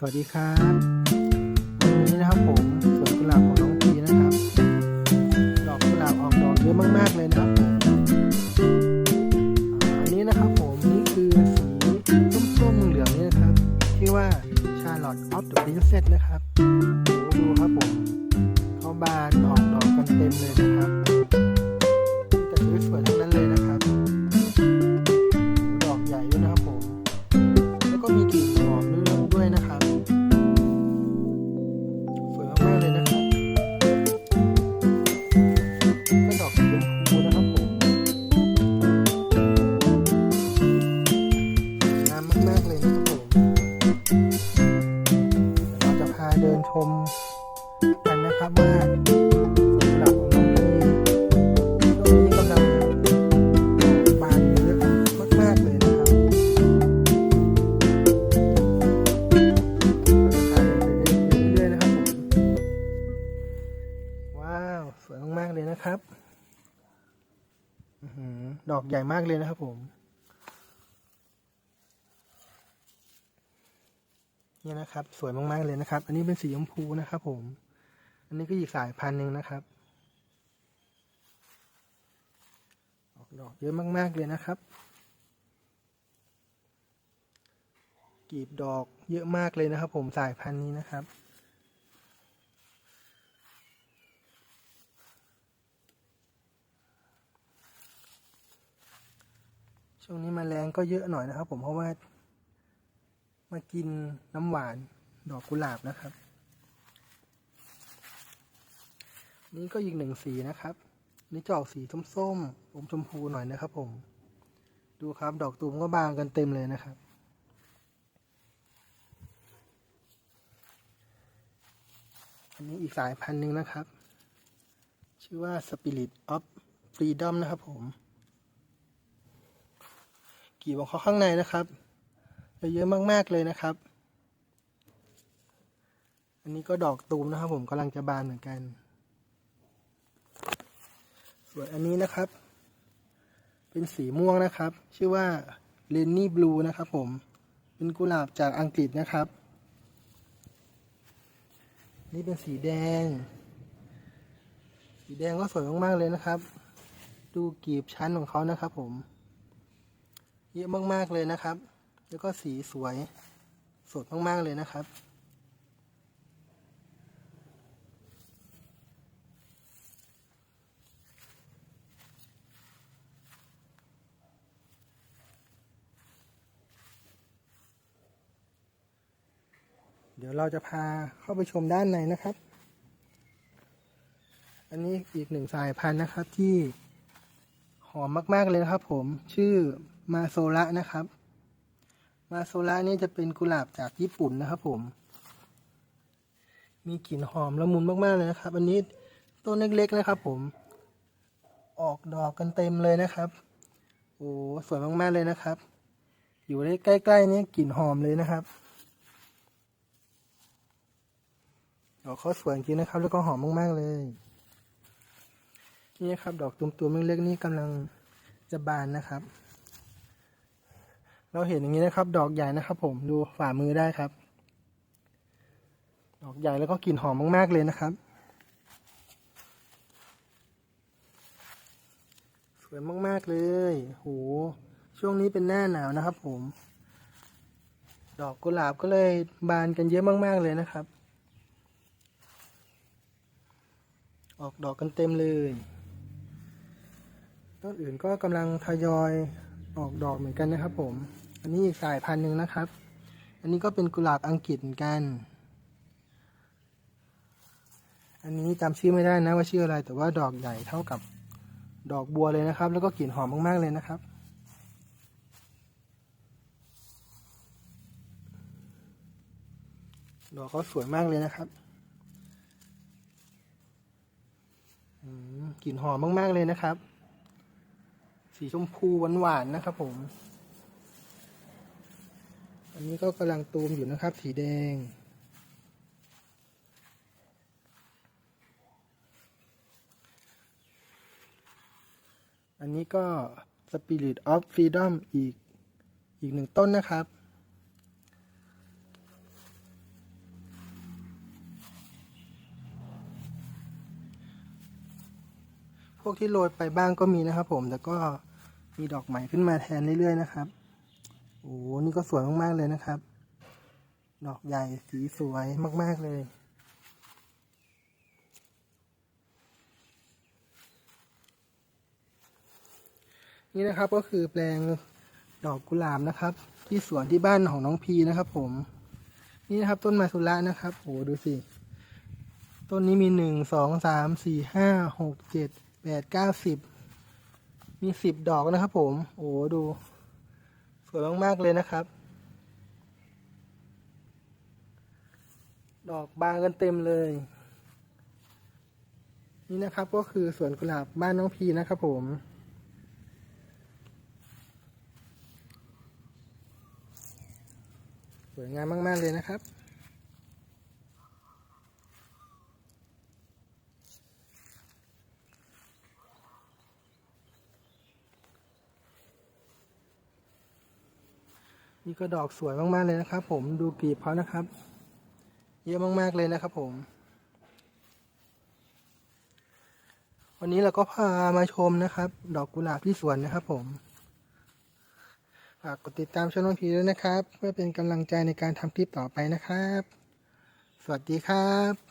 สวัสดีครับวันนี้นะครับผมสวนกุหลาบของน้องพีนะครับ ดอกกุหลาบออกดอกเยอะมากๆเลยนะครับผมอันนี้นะครับผมนี่คือสีส้มๆเหลืองนี่นะครับชื่อว่าชาร์ลอตออฟเดอะพรินเซสนะครับากเลยนะครับอดอกใหญ่มากเลยนะครับผม นี่นะครับ สวยมากๆเลยนะครับ อันนี้เป็นสีชมพูนะครับผม อันนี้ก็อีกสายพันธุ์หนึ่งนะครับ ออกดอกเยอะมากๆเลยนะครับกลีบดอกเยอะมากเลยนะครับ ผมสายพันธุ์นี้นะครับ ช่วงนี้มแมลงก็เยอะหน่อยนะครับ ผมเพราะว่า มากินน้ำหวานดอกกุหลาบนะครับ นี่ก็อีกหนึ่งสีนะครับ นี่จะออกสีส้มๆอมชมพูหน่อยนะครับ ผม ดูครับดอกตูมก็บานกันเต็มเลยนะครับอันนี้อีกสายพันธุ์หนึ่งนะครับ ชื่อว่า Spirit of Freedom นะครับผม กีบของเขาข้างในนะครับเยอะมาก ๆ เลยนะครับ อันนี้ก็ดอกตูมนะครับ ผมกำลังจะบานเหมือนกัน ส่วนอันนี้นะครับ เป็นสีม่วงนะครับ ชื่อว่า l e n n y Blue นะครับผม เป็นกุหลาบจากอังกฤษนะครับ นี่เป็นสีแดง สีแดงก็สวยมาก ๆ เลยนะครับ ดูกีบชั้นของเขานะครับผม เยอะมากๆเลยนะครับ แล้วก็สีสวยสดมากๆเลยนะครับ เดี๋ยวเราจะพาเข้าไปชมด้านในนะครับ อันนี้อีกหนึ่งสายพันธุ์นะครับที่หอมมาก ๆ เลยนะครับผมชื่อ มาโซระนะครับ มาโซระนี่จะเป็นกุหลาบจากญี่ปุ่นนะครับผม มีกลิ่นหอมละมุนมากๆเลยนะครับ อันนี้ต้นเล็กๆนะครับ ผม ออกดอกกันเต็มเลยนะครับโอ้สวยมากๆเลยนะครับ อยู่ใกล้ๆนี่กลิ่นหอมเลยนะครับดอกเขาสวยจริงนะครับ แล้วก็หอมมากๆเลยนี่ครับ ดอกตุ่มๆเล็กๆนี่กำลังจะบานนะครับ เราเห็นอย่างนี้นะครับ ดอกใหญ่นะครับ ผมดูฝ่ามือได้ครับ ดอกใหญ่แล้วก็กลิ่นหอมมาก ๆ เลยนะครับ สวยมาก ๆ เลยโหช่วงนี้เป็นหน้าหนาวนะครับ ผม ดอกกุหลาบก็เลยบานกันเยอะมาก ๆ เลยนะครับ ออกดอกกันเต็มเลยต้นอื่นก็กำลังทยอยออกดอกเหมือนกันนะครับผม อันนี้อีกสายพันธุ์หนึ่งนะครับ อันนี้ก็เป็นกุหลาบอังกฤษเหมือนกัน อันนี้จำชื่อไม่ได้นะว่าชื่ออะไร แต่ว่าดอกใหญ่เท่ากับดอกบัวเลยนะครับ แล้วก็กลิ่นหอมมาก ๆ เลยนะครับดอกเขาสวยมากเลยนะครับกลิ่นหอมมาก ๆ เลยนะครับ สีชมพูหวานๆนะครับผม อันนี้ก็กำลังตูมอยู่นะครับ สีแดง อันนี้ก็ Spirit of Freedom อีก อีกหนึ่งต้นนะครับ พวกที่โรยไปบ้างก็มีนะครับผม แต่ก็มีดอกใหม่ขึ้นมาแทนเรื่อยๆนะครับ อ้นี่ก็สวยมาก ๆ เลยนะครับ ดอกใหญ่สีสวยมาก ๆ เลย นี่นะครับก็คือแปลงดอกกุหลาบนะครับ ที่สวนที่บ้านของน้องพีนะครับผม นี่นะครับต้นมาสุระนะครับโอ้ดูสิ ต้นนี้มีหนึ่งสองสามสี่ห้าหกเจ็ดแปดเก้าสิบมีสิบดอกนะครับผม โอ้ดู สวยมากๆเลยนะครับ ดอกบานกันเต็มเลย นี่นะครับก็คือสวนกุหลาบบ้านน้องพีนะครับผมสวยงามมาก ๆ เลยนะครับ นี่ก็ดอกสวยมากๆเลยนะครับ ผมดูกลีบเขานะครับ เยอะมากๆเลยนะครับ ผม วันนี้เราก็พามาชมนะครับ ดอกกุหลาบที่สวนนะครับ ผมฝากกดติดตามช่องน้องพีด้วยนะครับ เพื่อเป็นกำลังใจในการทำคลิปต่อไปนะครับ สวัสดีครับ